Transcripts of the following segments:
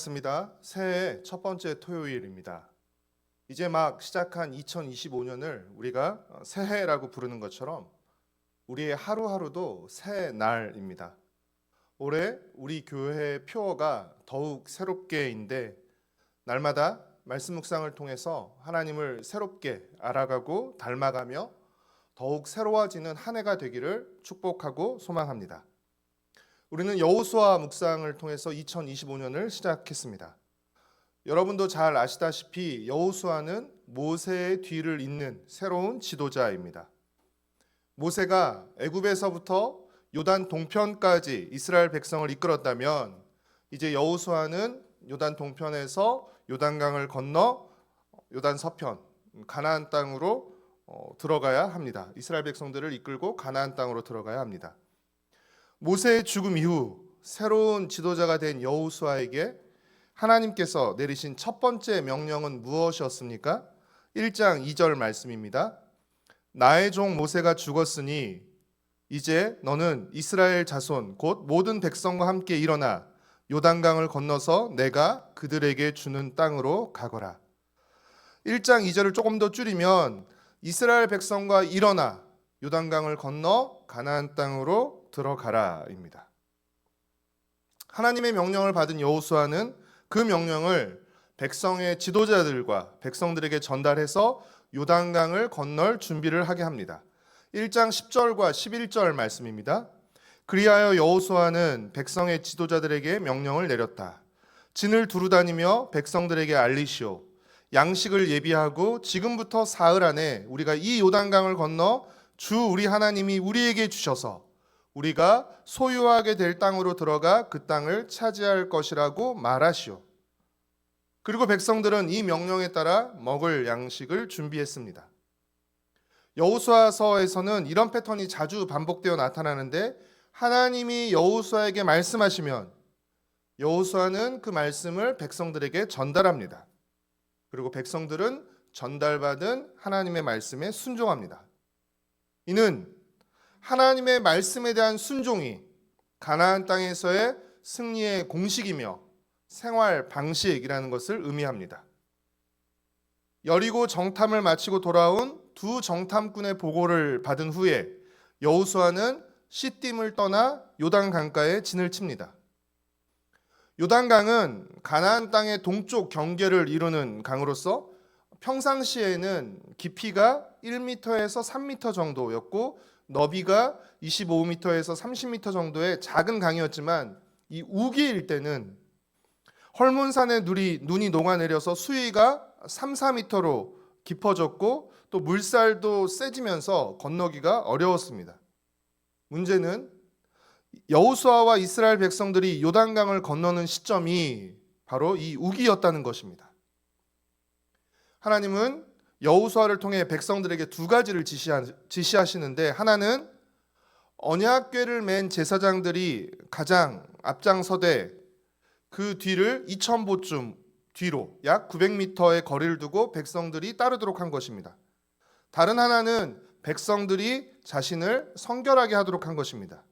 반갑습니다. 새해 첫 번째 토요일입니다. 이제 막 시작한 2025년을 우리가 어, 새해라고 부르는 것처럼 우리의 하루하루도 새 날입니다. 올해 우리 교회의 표어가 더욱 새롭게인데 날마다 말씀 묵상을 통해서 하나님을 새롭게 알아가고 닮아가며 더욱 새로워지는 한 해가 되기를 축복하고 소망합니다. 우리는 여호수아 묵상을 통해서 2025년을 시작했습니다. 여러분도 잘 아시다시피 여호수아는 모세의 뒤를 잇는 새로운 지도자입니다. 모세가 애굽에서부터 요단 동편까지 이스라엘 백성을 이끌었다면 이제 여호수아는 요단 동편에서 요단강을 건너 요단 서편 가나안 땅으로 어, 들어가야 합니다. 이스라엘 백성들을 이끌고 가나안 땅으로 들어가야 합니다. 모세의 죽음 이후 새로운 지도자가 된 여호수아에게 하나님께서 내리신 첫 번째 명령은 무엇이었습니까? 1장 2절 말씀입니다. 나의 종 모세가 죽었으니 이제 너는 이스라엘 자손 곧 모든 백성과 함께 일어나 요단강을 건너서 내가 그들에게 주는 땅으로 가거라. 1장 2절을 조금 더 줄이면 이스라엘 백성과 일어나 요단강을 건너 가나안 땅으로 들어가라입니다. 하나님의 명령을 받은 여호수아는 그 명령을 백성의 지도자들과 백성들에게 전달해서 요단강을 건널 준비를 하게 합니다. 1장 10절과 11절 말씀입니다. 그리하여 여호수아는 백성의 지도자들에게 명령을 내렸다. 진을 두루다니며 백성들에게 알리시오. 양식을 예비하고 지금부터 사흘 안에 우리가 이 요단강을 건너 주 우리 하나님이 우리에게 주셔서 우리가 소유하게 될 땅으로 들어가 그 땅을 차지할 것이라고 말하시오. 그리고 백성들은 이 명령에 따라 먹을 양식을 준비했습니다. 여호수아서에서는 이런 패턴이 자주 반복되어 나타나는데 하나님이 여호수아에게 말씀하시면 여호수아는 그 말씀을 백성들에게 전달합니다. 그리고 백성들은 전달받은 하나님의 말씀에 순종합니다. 이는 하나님의 말씀에 대한 순종이 가나안 땅에서의 승리의 공식이며 생활 방식이라는 것을 의미합니다. 여리고 정탐을 마치고 돌아온 두 정탐꾼의 보고를 받은 후에 여호수아는 시딤을 떠나 요단 강가에 진을 칩니다. 요단 강은 가나안 땅의 동쪽 경계를 이루는 강으로서 평상시에는 깊이가 1m에서 3m 정도였고 너비가 25m에서 30m 정도의 작은 강이었지만 이 우기일 때는 헐몬산의 눈이, 눈이 녹아내려서 수위가 3, 4m로 깊어졌고 또 물살도 세지면서 건너기가 어려웠습니다. 문제는 여호수아와 이스라엘 백성들이 요단강을 건너는 시점이 바로 이 우기였다는 것입니다. 하나님은 여호수아를 통해 백성들에게 두 가지를 지시하시는데 하나는 언약궤를 맨 제사장들이 가장 앞장서되 그 뒤를 2천보쯤 뒤로 약 900m의 거리를 두고 백성들이 따르도록 한 것입니다. 다른 하나는 백성들이 자신을 성결하게 하도록 한 것입니다.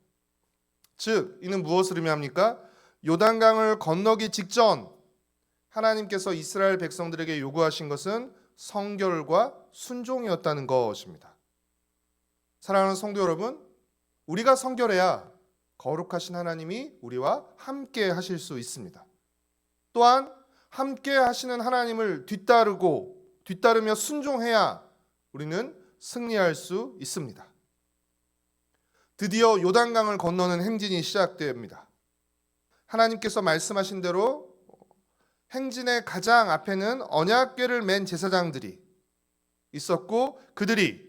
즉 이는 무엇을 의미합니까? 요단강을 건너기 직전 하나님께서 이스라엘 백성들에게 요구하신 것은 성결과 순종이었다는 것입니다. 사랑하는 성도 여러분, 우리가 성결해야 거룩하신 하나님이 우리와 함께 하실 수 있습니다. 또한 함께 하시는 하나님을 뒤따르고 뒤따르며 순종해야 우리는 승리할 수 있습니다. 드디어 요단강을 건너는 행진이 시작됩니다. 하나님께서 말씀하신 대로 행진의 가장 앞에는 언약궤를 맨 제사장들이 있었고 그들이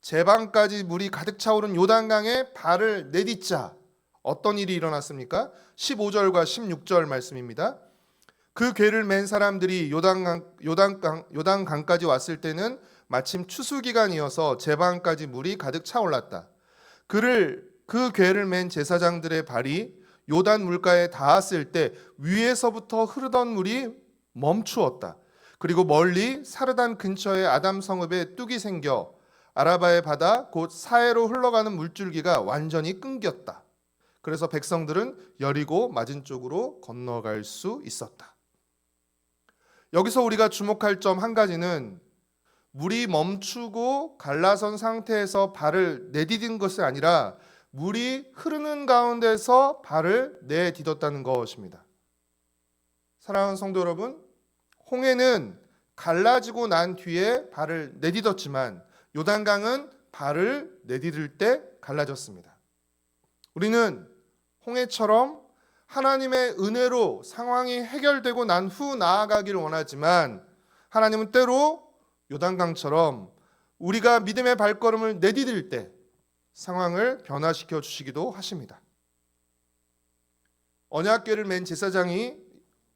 제방까지 물이 가득 차오른 요단강에 발을 내딛자 어떤 일이 일어났습니까? 15절과 16절 말씀입니다. 그 궤를 맨 사람들이 요단강 요단강 요단강까지 왔을 때는 마침 추수 기간이어서 제방까지 물이 가득 차올랐다. 그를 그 궤를 맨 제사장들의 발이 요단 물가에 닿았을 때 위에서부터 흐르던 물이 멈추었다. 그리고 멀리 사르단 근처의 아담 성읍에 뚝이 생겨 아라바의 바다 곧 사해로 흘러가는 물줄기가 완전히 끊겼다. 그래서 백성들은 여리고 맞은 쪽으로 건너갈 수 있었다. 여기서 우리가 주목할 점 한 가지는 물이 멈추고 갈라선 상태에서 발을 내디딘 것이 아니라 물이 흐르는 가운데서 발을 내딛었다는 것입니다. 사랑하는 성도 여러분, 홍해는 갈라지고 난 뒤에 발을 내딛었지만 요단강은 발을 내디딜 때 갈라졌습니다. 우리는 홍해처럼 하나님의 은혜로 상황이 해결되고 난 후 나아가기를 원하지만 하나님은 때로 요단강처럼 우리가 믿음의 발걸음을 내디딜 때 상황을 변화시켜 주시기도 하십니다. 언약궤를 맨 제사장이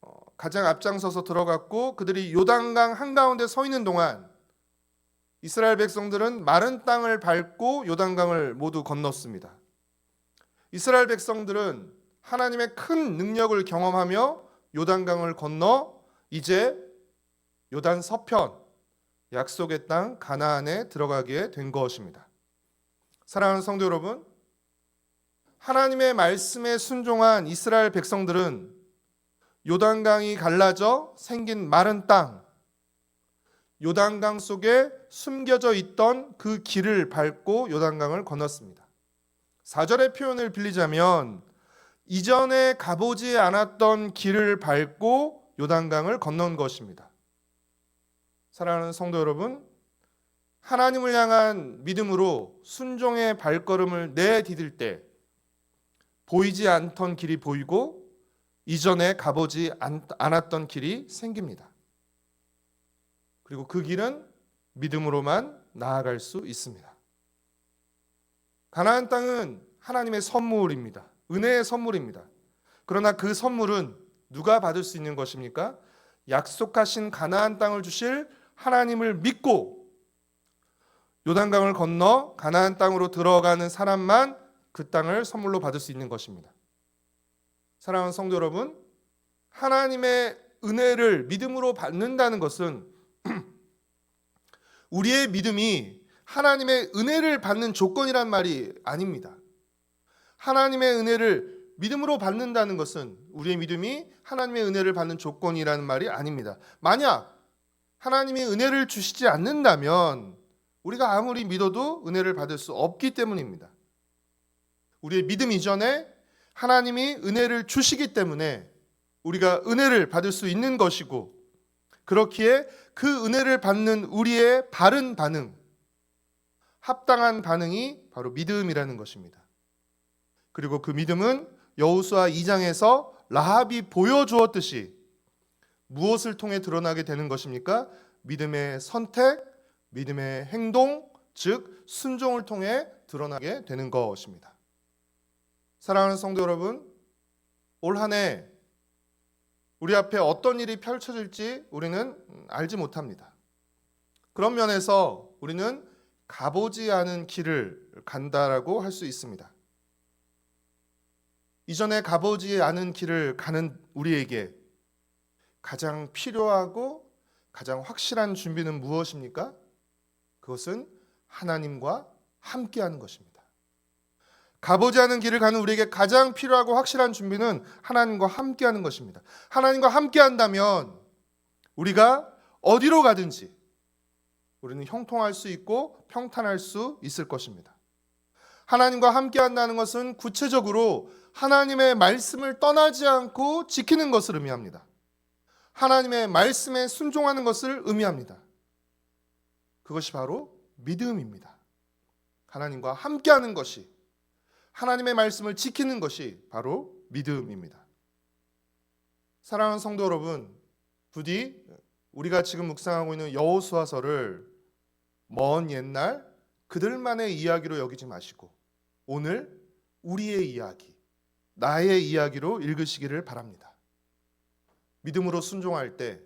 어, 가장 앞장서서 들어갔고 그들이 요단강 한가운데 서 있는 동안 이스라엘 백성들은 마른 땅을 밟고 요단강을 모두 건넜습니다. 이스라엘 백성들은 하나님의 큰 능력을 경험하며 요단강을 건너 이제 요단 서편 약속의 땅 가나안에 들어가게 된 것입니다. 사랑하는 성도 여러분, 하나님의 말씀에 순종한 이스라엘 백성들은 요단강이 갈라져 생긴 마른 땅, 요단강 속에 숨겨져 있던 그 길을 밟고 요단강을 건넜습니다. 4절의 표현을 빌리자면 이전에 가보지 않았던 길을 밟고 요단강을 건넌 것입니다. 사랑하는 성도 여러분, 하나님을 향한 믿음으로 순종의 발걸음을 내디딜 때 보이지 않던 길이 보이고 이전에 가보지 않- 않았던 길이 생깁니다. 그리고 그 길은 믿음으로만 나아갈 수 있습니다. 가나안 땅은 하나님의 선물입니다. 은혜의 선물입니다. 그러나 그 선물은 누가 받을 수 있는 것입니까? 약속하신 가나안 땅을 주실 하나님을 믿고 요단강을 건너 가나안 땅으로 들어가는 사람만 그 땅을 선물로 받을 수 있는 것입니다. 사랑하는 성도 여러분, 하나님의 은혜를 믿음으로 받는다는 것은 우리의 믿음이 하나님의 은혜를 받는 조건이란 말이 아닙니다. 하나님의 은혜를 믿음으로 받는다는 것은 우리의 믿음이 하나님의 은혜를 받는 조건이라는 말이 아닙니다. 만약 하나님이 은혜를 주시지 않는다면 우리가 아무리 믿어도 은혜를 받을 수 없기 때문입니다. 우리의 믿음 이전에 하나님이 은혜를 주시기 때문에 우리가 은혜를 받을 수 있는 것이고 그렇기에 그 은혜를 받는 우리의 바른 반응, 합당한 반응이 바로 믿음이라는 것입니다. 그리고 그 믿음은 여호수아 2장에서 라합이 보여주었듯이 무엇을 통해 드러나게 되는 것입니까? 믿음의 선택, 믿음의 행동, 즉 순종을 통해 드러나게 되는 것입니다. 사랑하는 성도 여러분, 올 한 해 우리 앞에 어떤 일이 펼쳐질지 우리는 알지 못합니다. 그런 면에서 우리는 가보지 않은 길을 간다라고 할 수 있습니다. 이전에 가보지 않은 길을 가는 우리에게 가장 필요하고 가장 확실한 준비는 무엇입니까? 그것은 하나님과 함께하는 것입니다. 가보지 않은 길을 가는 우리에게 가장 필요하고 확실한 준비는 하나님과 함께하는 것입니다. 하나님과 함께한다면 우리가 어디로 가든지 우리는 형통할 수 있고 평탄할 수 있을 것입니다. 하나님과 함께한다는 것은 구체적으로 하나님의 말씀을 떠나지 않고 지키는 것을 의미합니다. 하나님의 말씀에 순종하는 것을 의미합니다. 그것이 바로 믿음입니다. 하나님과 함께하는 것이 하나님의 말씀을 지키는 것이 바로 믿음입니다. 사랑하는 성도 여러분, 부디 우리가 지금 묵상하고 있는 여호수아서를 먼 옛날 그들만의 이야기로 여기지 마시고 오늘 우리의 이야기, 나의 이야기로 읽으시기를 바랍니다. 믿음으로 순종할 때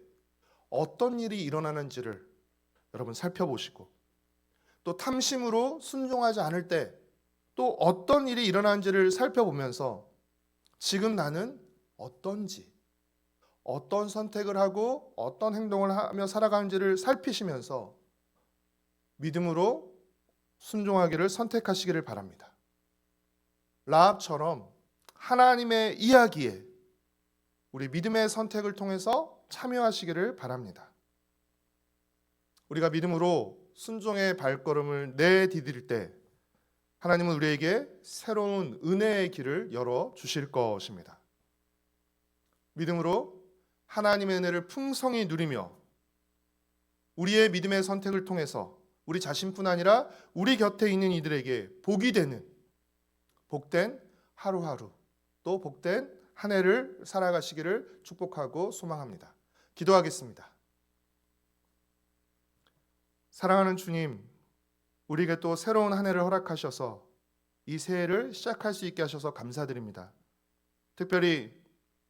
어떤 일이 일어나는지를 여러분 살펴보시고 또 탐심으로 순종하지 않을 때 또 어떤 일이 일어나는지를 살펴보면서 지금 나는 어떤지 어떤 선택을 하고 어떤 행동을 하며 살아가는지를 살피시면서 믿음으로 순종하기를 선택하시기를 바랍니다. 라합처럼 하나님의 이야기에 우리 믿음의 선택을 통해서 참여하시기를 바랍니다. 우리가 믿음으로 순종의 발걸음을 내디딜 때 하나님은 우리에게 새로운 은혜의 길을 열어 주실 것입니다. 믿음으로 하나님의 은혜를 풍성히 누리며 우리의 믿음의 선택을 통해서 우리 자신뿐 아니라 우리 곁에 있는 이들에게 복이 되는 복된 하루하루 또 복된 한 해를 살아가시기를 축복하고 소망합니다. 기도하겠습니다. 사랑하는 주님, 우리에게 또 새로운 한 해를 허락하셔서 이 새해를 시작할 수 있게 하셔서 감사드립니다. 특별히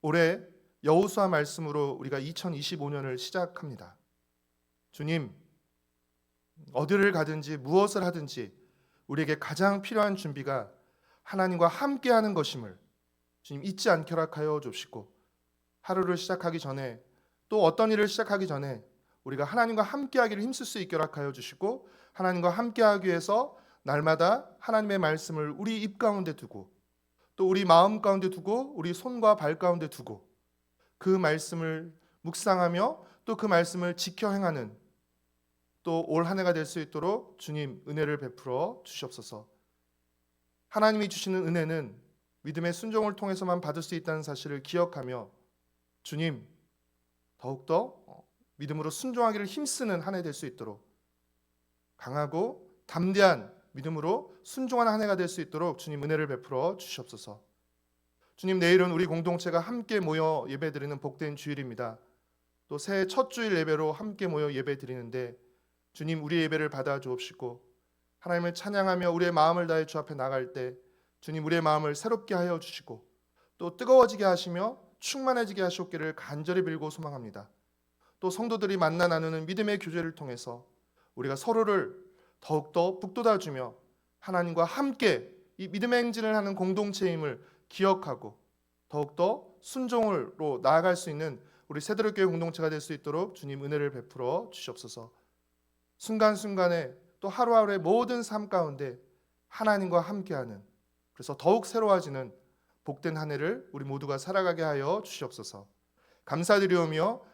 올해 여호수아 말씀으로 우리가 2025년을 시작합니다. 주님, 어디를 가든지 무엇을 하든지 우리에게 가장 필요한 준비가 하나님과 함께하는 것임을 주님 잊지 않게 허락하여 주시고 하루를 시작하기 전에 또 어떤 일을 시작하기 전에 우리가 하나님과 함께하기를 힘쓸 수 있게 허락하여 주시고 하나님과 함께하기 위해서 날마다 하나님의 말씀을 우리 입 가운데 두고 또 우리 마음 가운데 두고 우리 손과 발 가운데 두고 그 말씀을 묵상하며 또 그 말씀을 지켜 행하는 또 올 한 해가 될 수 있도록 주님 은혜를 베풀어 주시옵소서. 하나님이 주시는 은혜는 믿음의 순종을 통해서만 받을 수 있다는 사실을 기억하며 주님 더욱더 믿음으로 순종하기를 힘쓰는 한 해 될 수 있도록 강하고 담대한 믿음으로 순종하는 한 해가 될 수 있도록 주님 은혜를 베풀어 주시옵소서. 주님 내일은 우리 공동체가 함께 모여 예배드리는 복된 주일입니다. 또 새해 첫 주일 예배로 함께 모여 예배드리는데 주님 우리 예배를 받아 주옵시고 하나님을 찬양하며 우리의 마음을 다해 주 앞에 나갈 때 주님 우리의 마음을 새롭게 하여 주시고 또 뜨거워지게 하시며 충만해지게 하시옵기를 간절히 빌고 소망합니다. 또 성도들이 만나 나누는 믿음의 교제를 통해서 우리가 서로를 더욱더 북돋아 주며 하나님과 함께 이 믿음의 행진을 하는 공동체임을 기억하고 더욱더 순종으로 나아갈 수 있는 우리 세대로교회 공동체가 될 수 있도록 주님 은혜를 베풀어 주시옵소서. 순간순간에 또 하루하루의 모든 삶 가운데 하나님과 함께하는 그래서 더욱 새로워지는 복된 한 해를 우리 모두가 살아가게 하여 주시옵소서. 감사드리오며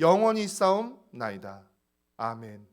영원히 싸움 나이다. 아멘.